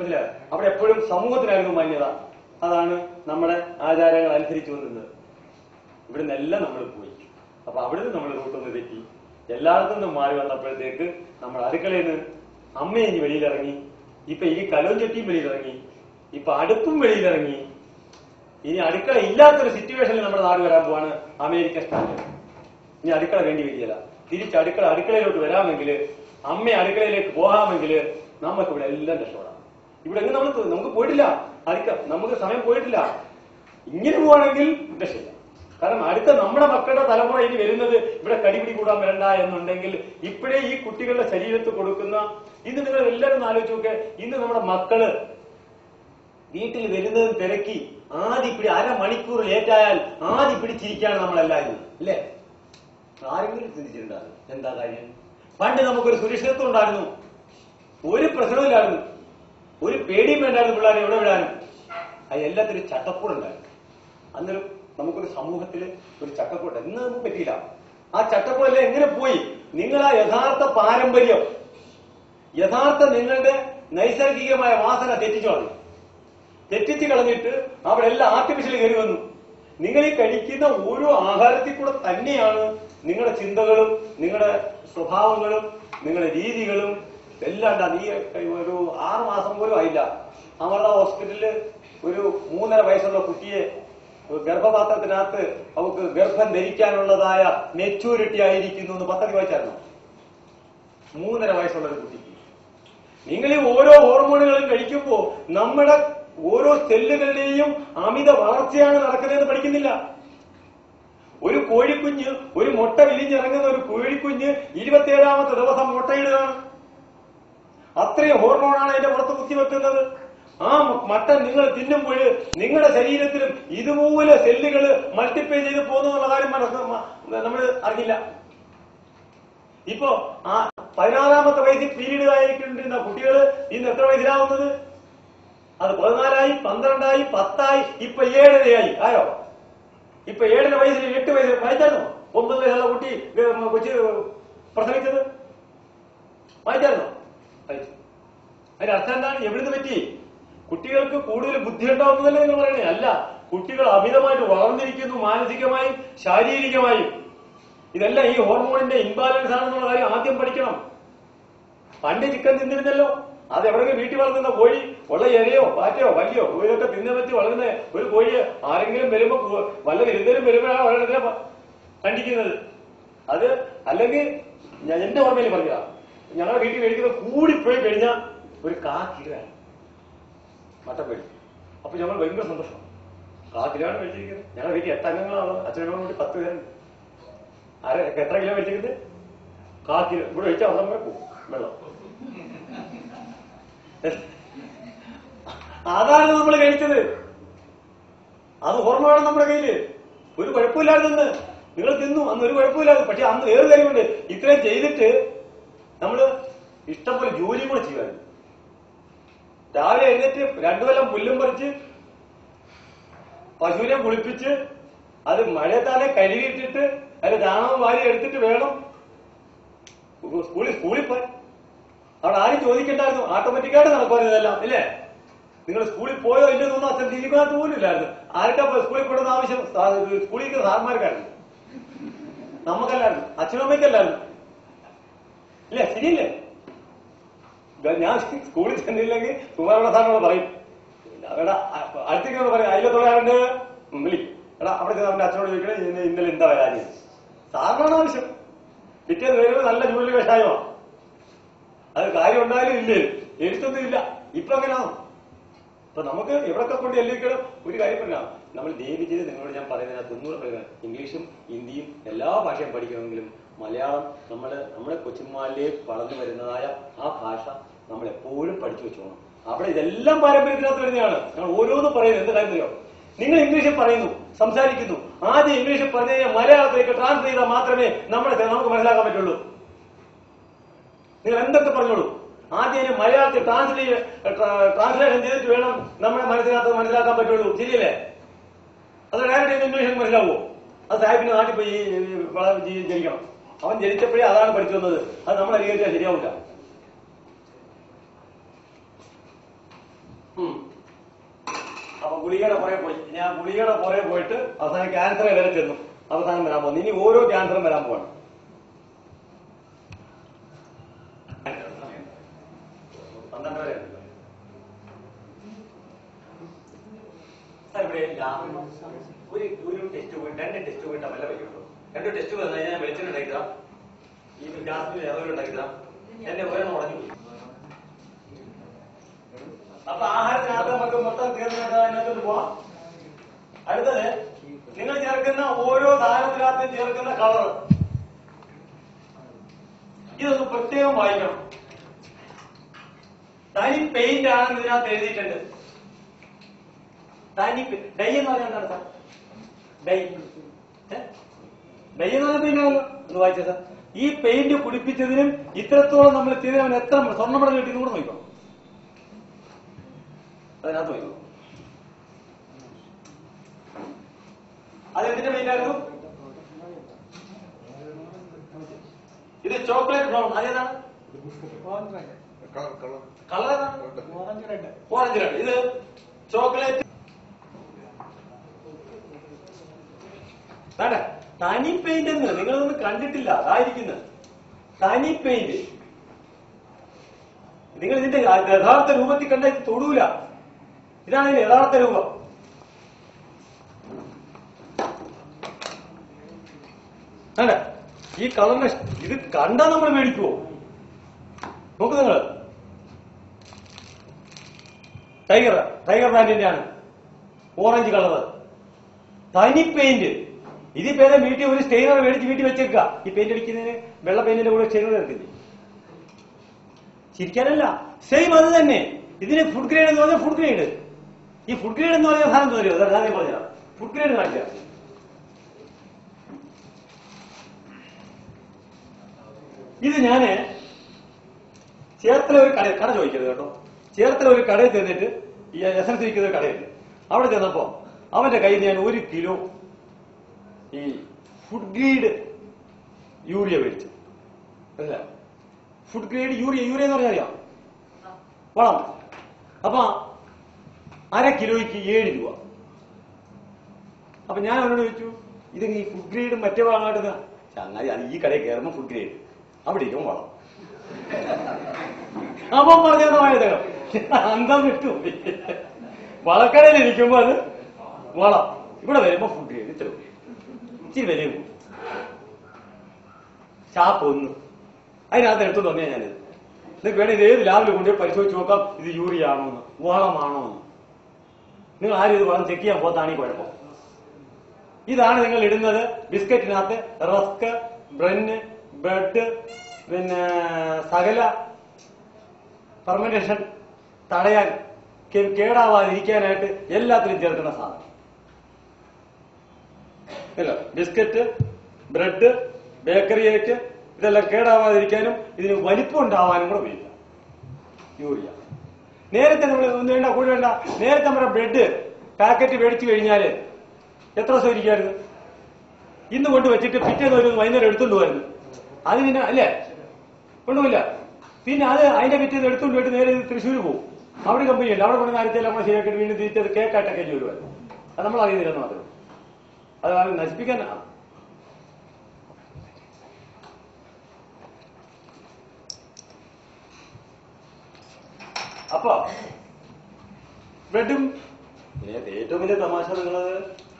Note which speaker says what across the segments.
Speaker 1: മനസ്സിലായോ? അവിടെ എപ്പോഴും സമൂഹത്തിനായിരുന്നു മാന്യത. അതാണ് നമ്മുടെ ആചാരങ്ങൾ അനുസരിച്ചു വന്നിരുന്നത് ഇവിടെ നിന്നെല്ലാം നമ്മൾ പോയി. അപ്പൊ അവിടെ നിന്ന് നമ്മൾ റൂട്ടൊന്ന് തെറ്റി. എല്ലായിടത്തു നിന്നും മാറി വന്നപ്പോഴത്തേക്ക് നമ്മൾ അടുക്കളയിൽ നിന്ന് അമ്മയും ഇനി വെളിയിലിറങ്ങി. ഇപ്പൊ ഈ കലവും ചട്ടിയും വെളിയിലിറങ്ങി. ഇപ്പൊ അടുപ്പും വെളിയിലിറങ്ങി. ഇനി അടുക്കള ഇല്ലാത്തൊരു സിറ്റുവേഷനിൽ നമ്മുടെ നാട് വരാൻ പോവാണ് അമേരിക്ക സ്റ്റാൻഡേർഡ് ഇനി അടുക്കള വേണ്ടി വരികയില്ല. തിരിച്ച് അടുക്കള അടുക്കളയിലോട്ട് വരാമെങ്കിൽ അമ്മ അടുക്കളയിലേക്ക് പോകാമെങ്കിൽ നമുക്കിവിടെ എല്ലാം രക്ഷപ്പെടാം. ഇവിടെ എങ്ങനെ നമ്മൾ നമുക്ക് പോയിട്ടില്ല. അടുക്ക നമുക്ക് സമയം പോയിട്ടില്ല. ഇങ്ങനെ പോവാണെങ്കിൽ രക്ഷയില്ല കാരണം അടുത്ത നമ്മുടെ മക്കളുടെ തലമുറ ഇനി വരുന്നത് ഇവിടെ കടിപിടി കൂടാൻ വരണ്ട എന്നുണ്ടെങ്കിൽ ഇപ്പോഴേ ഈ കുട്ടികളുടെ ശരീരത്ത് കൊടുക്കുന്ന ഇന്ന് നിങ്ങൾ എല്ലാവരും ആലോചിച്ച് നോക്കെ ഇന്ന് നമ്മുടെ മക്കൾ വീട്ടിൽ വരുന്നത് തിരക്കി ആദ്യ പിടി അരമണിക്കൂർ ലേറ്റായാൽ ആദ്യ പിടിച്ചിരിക്കുകയാണ് നമ്മളെല്ലാവരും അല്ലേ? ആരെങ്കിലും ചിന്തിച്ചിട്ടുണ്ടാകും. എന്താ കാര്യം? പണ്ട് നമുക്കൊരു സുരക്ഷിതത്വം ഉണ്ടായിരുന്നു. ഒരു പ്രശ്നമില്ലായിരുന്നു ഒരു പേടിയും വേണ്ടായിരുന്നു പിള്ളേരെ എവിടെ വിടാനും അത് എല്ലാത്തിനും ചട്ടക്കൂടുണ്ടായിരുന്നു. അന്നൊരു നമുക്കൊരു സമൂഹത്തിൽ ഒരു ചട്ടക്കൂട്. ഇന്ന് നമുക്ക് പറ്റിയില്ല. ആ ചട്ടക്കൂടെല്ലാം എങ്ങനെ പോയി? നിങ്ങൾ ആ യഥാർത്ഥ പാരമ്പര്യം. യഥാർത്ഥ നിങ്ങളുടെ നൈസർഗികമായ വാസന തെറ്റിച്ചു കളഞ്ഞു തെറ്റിച്ച് കളഞ്ഞിട്ട് അവിടെ എല്ലാം ആർട്ടിഫിഷ്യൽ കയറി വന്നു. നിങ്ങൾ ഈ കഴിക്കുന്ന ഓരോ ആഹാരത്തിൽ കൂടെ തന്നെയാണ് നിങ്ങളുടെ ചിന്തകളും നിങ്ങളുടെ സ്വഭാവങ്ങളും നിങ്ങളുടെ രീതികളും എല്ലാം നീ ഒരു ആറ് മാസം പോലും ആയില്ല. നമ്മളുടെ ഹോസ്പിറ്റലിൽ ഒരു മൂന്നര വയസ്സുള്ള കുട്ടിയെ ഗർഭപാത്രത്തിനകത്ത് അവർക്ക് ഗർഭം ധരിക്കാനുള്ളതായ മെച്ചൂരിറ്റി ആയിരിക്കുന്നു എന്ന് പദ്ധതി വായിച്ചായിരുന്നു? മൂന്നര വയസ്സുള്ള ഒരു കുട്ടിക്ക്. നിങ്ങൾ ഈ ഓരോ ഹോർമോണുകളും കഴിക്കുമ്പോൾ നമ്മുടെ ഓരോ സെല്ലുകളുടെയും അമിത വളർച്ചയാണ് നടക്കുന്നതെന്ന് പഠിക്കുന്നില്ല. ഒരു കോഴിക്കുഞ്ഞ് ഒരു മുട്ട വിരിഞ്ഞിറങ്ങുന്ന ഒരു കോഴിക്കുഞ്ഞ് ഇരുപത്തിയേഴാമത്തെ ദിവസം മുട്ടയിടുകയാണ്. അത്രയും ഹോർമോണാണ് അതിന്റെ പുറത്ത് കുത്തിവെക്കുന്നത്. ആ മട്ടൻ നിങ്ങൾ തിന്നുമ്പോൾ നിങ്ങളുടെ ശരീരത്തിലും ഇതുപോലെ സെല്ലുകൾ മൾട്ടിപ്ലൈ ചെയ്ത് പോകുന്നുള്ള കാര്യം നമ്മൾ അറിഞ്ഞില്ല ഇപ്പോ ആ പതിനാറാമത്തെ വയസ്സിൽ പീരീഡ് ആയിരിക്കുന്ന കുട്ടികൾ ഇന്ന് എത്ര വയസ്സിലാവുന്നത്? അത് പതിനാലായി പന്ത്രണ്ടായി പത്തായി ഇപ്പൊ ഏഴരയായി. ആയോ? ഇപ്പൊ ഏഴര വയസ്സിൽ എട്ട് വയസ്സിൽ വായിച്ചായിരുന്നു? ഒമ്പത് വയസ്സുള്ള കുട്ടി കൊച്ചി പ്രസവിച്ചത് വായിച്ചായിരുന്നോ? വായിച്ചു അതിന്റെ അർത്ഥം എന്താണ് എവിടുന്ന് പറ്റി? കുട്ടികൾക്ക് കൂടുതൽ ബുദ്ധി ഉണ്ടാവുന്നതല്ലേ നിങ്ങൾ പറയണേ? അല്ല കുട്ടികൾ അമിതമായിട്ട് വളർന്നിരിക്കുന്നു മാനസികമായും ശാരീരികമായും. ഇതെല്ലാം ഈ ഹോർമോണിന്റെ ഇംബാലൻസ് ആണെന്നുള്ള കാര്യം ആദ്യം പഠിക്കണം. പണ്ട് ചിക്കൻ തിന്നിരുന്നല്ലോ. അത് എവിടെയെങ്കിലും വീട്ടിൽ വളർത്തുന്ന കോഴി ഉള്ള ഇരയോ പാറ്റയോ വലിയോ ഇതൊക്കെ തിന്നെ പറ്റി വളരുന്ന ഒരു കോഴിയെ ആരെങ്കിലും വരുമ്പോ വല്ല വിരുന്നേലും വരുമ്പോഴാണ് ഒരെണ്ണത്തിനെ പ- കണ്ടിക്കുന്നത് അത് അല്ലെങ്കിൽ ഞാൻ എന്റെ ഓർമ്മയിൽ പറയുക ഞങ്ങളുടെ വീട്ടിൽ മേടിക്കുന്നത് കൂടിപ്പോയി കഴിഞ്ഞാൽ ഒരു കാക്കിരാണ് മട്ടൻ മേടിക്കും അപ്പൊ ഞങ്ങൾ ഭയങ്കര സന്തോഷം. കാക്കിരാണ് മേടിച്ചിരിക്കുന്നത്. ഞങ്ങളുടെ വീട്ടിൽ എത്ര അംഗങ്ങളാണ്. അച്ഛനോട് കൂടി പത്ത് പേരുണ്ട്. ആര എത്ര കിലോ മേടിച്ചിരിക്കുന്നത്? കാ കിലോ ഇവിടെ വെച്ചാൽ അവിടെ വരെ പോകും. വെള്ളം. അതാണ് നമ്മൾ കഴിച്ചത് അത് ഓർമ്മയാണ് നമ്മുടെ കയ്യിൽ. ഒരു കുഴപ്പമില്ലായിരുന്നു നിങ്ങൾ തിന്നു. അന്ന് ഒരു കുഴപ്പമില്ലാതെ. പക്ഷെ അന്ന് വേറെ കാര്യമുണ്ട്. ഇത്രയും ചെയ്തിട്ട് നമ്മൾ ഇഷ്ടംപോലെ ജോലിയും കൂടെ ചെയ്യുമായിരുന്നു. രാവിലെ എഴുന്നേറ്റ് രണ്ടു കൊല്ലം പുല്ലും പറിച്ച് പശുവിനെ കുളിപ്പിച്ച് അത് മഴയത്താനെ കഴുകിയിട്ടിട്ട് അതിന്റെ ചാണകം വാരി എടുത്തിട്ട് വേണം സ്കൂളിൽ സ്കൂളിൽ പോയി അവിടെ ആരും ചോദിക്കണ്ടായിരുന്നു. ഓട്ടോമാറ്റിക്കായിട്ട് നടക്കുമായിരുന്നു ഇതെല്ലാം ഇല്ലേ? നിങ്ങൾ സ്കൂളിൽ പോയോ ഇല്ലെന്ന് തോന്നുന്നു. അച്ഛൻ തിരിക്കാത്ത പോലും ഇല്ലായിരുന്നു. ആർക്കാ സ്കൂളിൽ പോകേണ്ട ആവശ്യം? സ്കൂളിൽ സാർമാർക്കായിരുന്നു. നമുക്കല്ലായിരുന്നു. അച്ഛനും അമ്മയ്ക്കല്ലായിരുന്നു. ഇല്ലേ ശരിയല്ലേ? ഞാൻ സ്കൂളിൽ ചെന്നില്ലെങ്കിൽ കുമാരയുടെ സാറിനോട് പറയും. അടുത്തേക്ക് പറയും അയലത്തൊള്ളാറുണ്ട് വിളി. എടാ അവിടെ ചെന്ന് അവന്റെ അച്ഛനോട് ചോദിക്കണേ ഇന്ന് ഇന്നലെ എന്താ വരാഞ്ഞ് സാറിനാണ് ആവശ്യം. പിറ്റേന്ന് വരുന്നത് നല്ല ജോലി കഷായമാണ് അത് കാര്യം ഉണ്ടായാലും ഇല്ലേ? എഴുത്തൊന്നും ഇല്ല. ഇപ്പൊ എങ്ങനെയാണോ അപ്പൊ നമുക്ക് എവിടൊക്കെ കൊണ്ട് എല്ലിക്കണം ഒരു കാര്യം പറഞ്ഞാ നമ്മൾ ചെയ്ത് നിങ്ങളോട് ഞാൻ പറയുന്നതിനകത്ത് ഒന്നുകൂടെ പറയുന്നത് ഇംഗ്ലീഷും ഹിന്ദിയും എല്ലാ ഭാഷയും പഠിക്കണമെങ്കിലും മലയാളം നമ്മൾ നമ്മുടെ കൊച്ചുമാലിലെ വളർന്നു വരുന്നതായ ആ ഭാഷ നമ്മൾ എപ്പോഴും പഠിച്ചു വെച്ചോണം. അവിടെ ഇതെല്ലാം പാരമ്പര്യത്തിനകത്ത് വരുന്നതാണ്. ഞങ്ങൾ ഓരോന്നും പറയുന്നത് എന്ത് കാര്യം അറിയോ? നിങ്ങൾ ഇംഗ്ലീഷിൽ പറയുന്നു സംസാരിക്കുന്നു. ആദ്യം ഇംഗ്ലീഷിൽ പറഞ്ഞു കഴിഞ്ഞാൽ മലയാളത്തിലേക്ക് ട്രാൻസ്ലേറ്റ് ചെയ്താൽ മാത്രമേ നമ്മളെ നമുക്ക് മനസ്സിലാക്കാൻ പറ്റുള്ളൂ. നിങ്ങൾ എന്തൊക്കെ പറഞ്ഞോളൂ? ആദ്യം മലയാളത്തിൽ ട്രാൻസ്ലേറ്റ് ട്രാൻസ്ലേഷൻ ചെയ്തിട്ട് വേണം നമ്മളെ മനസ്സിനകത്ത് മനസ്സിലാക്കാൻ പറ്റുള്ളൂ. ശരിയല്ലേ? അത് ഡയറക്റ്റ് ഇംഗ്ലീഷിൽ മനസ്സിലാവുമോ? അത് സാഹിബിന് നാട്ടിൽ പോയി ജനിക്കണം. അവൻ ജനിച്ചപ്പോഴേ അതാണ് പഠിച്ചു വന്നത്. അത് നമ്മൾ അംഗീകരിച്ചാൽ ശരിയാവില്ല. അപ്പൊ ഗുളികയുടെ പുറകെ പോയി. ഞാൻ ഗുളികയുടെ പുറകെ പോയിട്ട് അവസാനം ക്യാൻസർ വരെ ചെന്നു. അവസാനം വരാൻ പോകുന്നു. ഇനി ഓരോ ക്യാൻസറും വരാൻ പോവാണ്. പന്ത്രണ്ടര ഒരു ഒരു ടെസ്റ്റ് പോയി രണ്ട് ടെസ്റ്റ് പോയിട്ട് വല്ല വയ്യുള്ളൂ രണ്ട് ടെസ്റ്റ് വന്നു കഴിഞ്ഞാൽ ഞാൻ വെളിച്ചെണ്ണ ഉണ്ടാക്കിതാ ഈ ഗ്യാസിൽ ഏതൊരു ഉണ്ടാക്കിതാ എന്റെ ഒരെണ്ണം ഉടഞ്ഞു അപ്പൊ ആഹാരത്തിനകത്ത് നമുക്ക് മൊത്തം തീർന്നിട്ട് അതിനകത്തോട്ട് പോവാം. അടുത്തത് നിങ്ങൾ ചേർക്കുന്ന ഓരോ സാധനത്തിനകത്ത് ചേർക്കുന്ന കളർ ഇതൊന്ന് പ്രത്യേകം വായിക്കണം. തനി പെയിന്റ് ആണെന്ന് ഇതിനകത്ത് എഴുതിയിട്ടുണ്ട്. തനി ഡൈ എന്ന് പറഞ്ഞാൽ എന്താണ് സാർ? ഡൈ? ഡൈ എന്ന് പറഞ്ഞാൽ പിന്നെ ഒന്ന് വായിച്ചേ ഈ പെയിന്റ് കുടിപ്പിച്ചതിനും ഇത്രത്തോളം നമ്മൾ ചെയ്തവൻ എത്ര സ്വർണമെടൽ കിട്ടി കൂടെ നോക്കാം അതിനകത്ത് നോക്കണം അത് എന്തിന്റെ പെയിന്റായിരുന്നു? ഇത് ചോക്ലേറ്റ് ബ്രൗൺ. അതേതാണ് കളർ ഓറഞ്ച് റെഡ്. ഇത് ചോക്ലേറ്റ് വേണ്ട. തനി പെയിന്റ് എന്ന് നിങ്ങളൊന്നും കണ്ടിട്ടില്ല. അതായിരിക്കുന്നത് തനി പെയിന്റ് നിങ്ങൾ ഇതിന്റെ യഥാർത്ഥ രൂപത്തിൽ കണ്ട ഇത് തൊടൂല. ഇതാണ് ഇതിന്റെ യഥാർത്ഥ രൂപം. അല്ല ഈ കളറിനെ ഇത് കണ്ടാ നമ്മൾ മേടിക്കുവോ? നോക്ക് നിങ്ങൾ ടൈഗർ ടൈഗർ ബ്രാൻഡിന്റെ ആണ് ഓറഞ്ച് കളർ തനി പെയിന്റ് ഇതിപ്പോ പേരെ വീട്ടിൽ ഒരു സ്റ്റെയിനർ മേടിച്ച് വീട്ടിൽ വെച്ചേക്കുക. ഈ പെയിന്റ് അടിക്കുന്നതിന് വെള്ള പെയിന്റിന്റെ കൂടെ സ്റ്റെയിനർ എടുക്കില്ലേ ചിരിക്കാനല്ല. സെയിം അത് തന്നെ. ഇതിന് ഫുഡ് ഗ്രേഡ് എന്ന് പറഞ്ഞാൽ ഫുഡ് ഗ്രേഡ് ഈ ഫുഡ് ഗ്രേഡ് എന്ന് പറഞ്ഞ സാധനം തോന്നിയോ? സാധനം പറഞ്ഞാൽ ഫുഡ് ഗ്രേഡ് കാണിക്കാം. ഇത് ഞാൻ ചേർത്തല ഒരു കട കട ചോദിക്കരുത് കേട്ടോ. ചേർത്തല ഒരു കടയിൽ ചെന്നിട്ട് ഈ എസ് എൽ സി ഒരു കടയുണ്ട്. അവിടെ ചെന്നപ്പോ അവന്റെ കയ്യിൽ ഞാൻ ഒരു കിലോ ഈ ഫുഡ് ഗ്രേഡ് യൂറിയ മേടിച്ചു. അല്ല? ഫുഡ് ഗ്രേഡ് യൂറിയ യൂറിയ എന്ന് പറഞ്ഞാൽ അറിയാം? വളം അപ്പൊ അര കിലോയ്ക്ക് ഏഴ് രൂപ. അപ്പൊ ഞാൻ അവനോട് ചോദിച്ചു ഇത് ഈ ഫുഡ് ഗ്രേഡ് മറ്റേ വളമായിട്ട് ചങ്ങാതി അത് ഈ കടയിൽ കയറുമ്പോ ഫുഡ് ഗ്രേഡ് അവിടെ ഇരിക്കും വളം അപ്പൊ പറഞ്ഞത് അന്തം വിട്ടു വളക്കടയിൽ ഇരിക്കുമ്പോ അത് വളം ഇവിടെ വരുമ്പോ ഫുഡ് ഗ്രേഡ് ഇത്ര. ഇച്ചിരി വിലയും കൂടും ഷാപ്പ് ഒന്ന്. അതിനകത്ത് എടുത്തു തന്നെ ഞാനിത് നിങ്ങൾക്ക് വേണേ ഇത് ഏത് ലാബിൽ കൊണ്ടുപോയി പരിശോധിച്ച് നോക്കാം ഇത് യൂറിയ ആണോ വളമാണോ എന്ന്. നിങ്ങൾ ആരും ഇത് വളം ചെക്ക് ചെയ്യാൻ പോകത്താണ് ഈ കുഴപ്പം. ഇതാണ് നിങ്ങൾ ഇടുന്നത് ബിസ്ക്കറ്റിനകത്ത് റസ്ക് ബ്രെന്ന് ബ്രെഡ് പിന്നെ സകല ഫെർമെന്റേഷൻ തടയാൻ കേടാവാതിരിക്കാനായിട്ട് എല്ലാത്തിലും ചേർക്കുന്ന സാധനം. ഇല്ല ബിസ്ക്കറ്റ് ബ്രെഡ് ബേക്കറി ഐറ്റ് ഇതെല്ലാം കേടാവാതിരിക്കാനും ഇതിന് വലിപ്പം ഉണ്ടാവാനും കൂടെ ഉപയോഗിക്കാം യൂറിയ. നേരത്തെ നമ്മൾ ഒന്നും വേണ്ട കൂടെ വേണ്ട. നേരത്തെ നമ്മുടെ ബ്രെഡ് പാക്കറ്റ് മേടിച്ചു കഴിഞ്ഞാൽ എത്ര ദിവസം ഇരിക്കായിരുന്നു ഇന്ന് കൊണ്ട് വെച്ചിട്ട് പിറ്റേന്ന് ഒരു വൈകുന്നേരം എടുത്തുകൊണ്ട് വരുന്നു അത് പിന്നെ അല്ലേ? ഒന്നുമില്ല. പിന്നെ അത് അതിന്റെ പിറ്റേന്ന് എടുത്തുകൊണ്ട് പോയിട്ട് നേരെ തൃശ്ശൂർ പോകും അവിടെ കമ്പനി ഉണ്ട്. അവിടെ കൊണ്ട് നേരത്തെ നമ്മൾ ശരിയാക്കിയിട്ട് വീണ്ടും തിരിച്ചത് കേക്കായിട്ടൊക്കെ വരുമായിരുന്നു അത് നമ്മൾ അറിയുന്നില്ലെന്ന് മാത്രം അത് ആരും നശിപ്പിക്കാനാണ് അപ്പൊ ബ്രെഡും ഏറ്റവും വലിയ തമാശ നിങ്ങൾ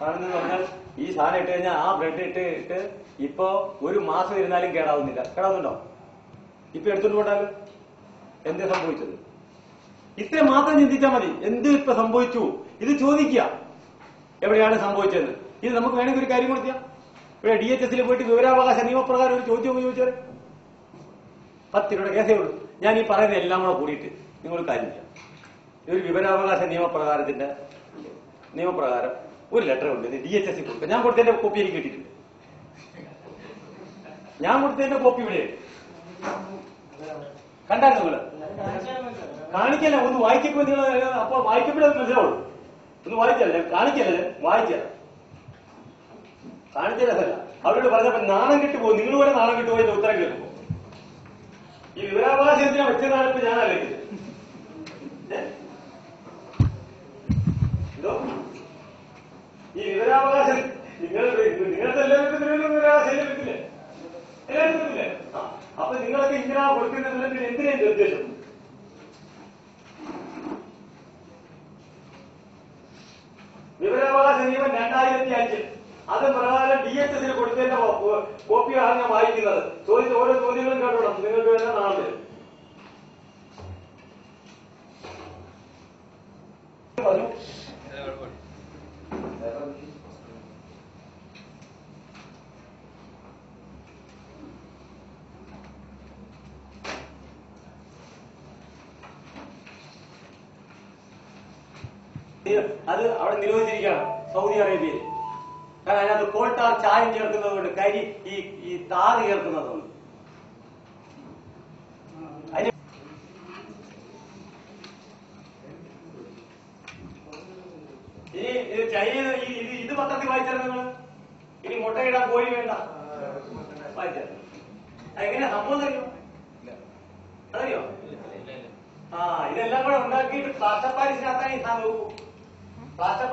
Speaker 1: കാണുന്ന പറഞ്ഞാൽ ഈ സാധനം ഇട്ട് കഴിഞ്ഞാൽ ആ ബ്രെഡ് ഇട്ട് ഇട്ട് ഇപ്പൊ ഒരു മാസം ഇരുന്നാലും കേടാവുന്നില്ല. കേടാവുന്നുണ്ടോ? ഇപ്പൊ എടുത്തോണ്ട് പോട്ടാൽ എന്തേ സംഭവിച്ചത്? ഇത്രയും മാത്രം ചിന്തിച്ചാൽ മതി. എന്ത് ഇപ്പൊ സംഭവിച്ചു? ഇത് ചോദിക്കുക. എവിടെയാണ് സംഭവിച്ചതെന്ന്. ഇത് നമുക്ക് വേണമെങ്കിൽ ഒരു കാര്യം കൂടെ ചെയ്യാം. ഇവിടെ ഡി എച്ച് എസിൽ പോയിട്ട് വിവരാവകാശ നിയമപ്രകാരം ഒരു ചോദ്യം ചോദിച്ചാൽ പത്ത് രൂപയുടെ കേസേ ഉള്ളൂ. ഞാൻ ഈ പറയുന്ന എല്ലാം കൂടെ കൂടിയിട്ട് നിങ്ങൾ കാര്യം ചെയ്യാം. ഇതൊരു വിവരാവകാശ നിയമപ്രകാരത്തിന്റെ നിയമപ്രകാരം ഒരു ലെറ്റർ ഉണ്ട് ഇത് ഡി എച്ച് എസ് കൊടുക്കുക ഞാൻ കൊടുത്തതിന്റെ കോപ്പി എനിക്ക് കിട്ടിയിട്ടുണ്ട് ഞാൻ കൊടുത്തതിന്റെ കോപ്പി ഇവിടെ. കണ്ടായിരുന്നു നിങ്ങൾ കാണിക്കല്ല ഒന്ന് വായിക്കപ്പോ നിങ്ങൾ അപ്പൊ വായിക്കുമ്പോഴേ അത് മനസ്സിലാവുള്ളൂ. ഒന്ന് വായിച്ചല്ലേ? കാണിക്കല്ലേ? ഞാൻ കാണിച്ച അവരോട് പറഞ്ഞപ്പോ നാണം കിട്ടുപോകും നിങ്ങൾ പോലെ നാണം കിട്ടുപോയെന്ന് ഉത്തരം കേൾക്കും ഈ വിവരാവകാശത്തിന് വെച്ച നാളിപ്പോ ഞാൻ ഈ വിവരാവകാശം നിങ്ങൾ നിങ്ങളുടെ എല്ലാവർക്കും വിവരാവകാശം ലഭിക്കില്ലേ എല്ലാവർക്കില്ലേ അപ്പൊ നിങ്ങളൊക്കെ ഇങ്ങനെ കൊടുക്കുന്നില്ലെങ്കിൽ എന്തിനാ നിർദ്ദേശം വിവരാവകാശ നിയമം രണ്ടായിരത്തി അഞ്ചിൽ അത് പ്രകാരം ഡി എച്ച് എസിന് കൊടുത്തതിന്റെ കോപ്പിയാണ് ഞാൻ വായിക്കുന്നത്. ചോദിച്ച ഓരോ ചോദ്യങ്ങളും കേട്ടോണം. നിങ്ങൾക്ക് തന്നെ നാളെ. അത് അവിടെ നിരോധിച്ചിരിക്കുകയാണ്. സൗദി അറേബ്യയിൽ. അതിനകത്ത് കോൾട്ടാർ ചായം ചേർക്കുന്നതുകൊണ്ട് കരി ഈ ഈ താറ് ചേർക്കുന്നതുകൊണ്ട്. ഇനി ഇത് ചൈന ഇത് പത്രത്തിൽ വായിച്ചാൽ നിങ്ങൾ? ഇനി മുട്ടയിടാൻ കോഴി വേണ്ട. വായിച്ചാൽ എങ്ങനെ സംഭവം അറിയോ? അതറിയോ? ആ ഇതെല്ലാം കൂടെ ഉണ്ടാക്കിയിട്ട് പ്ലാസ്റ്റർ പാരീസിനകത്താണ് ഈ സാധനം പ്ലാസ്റ്റർ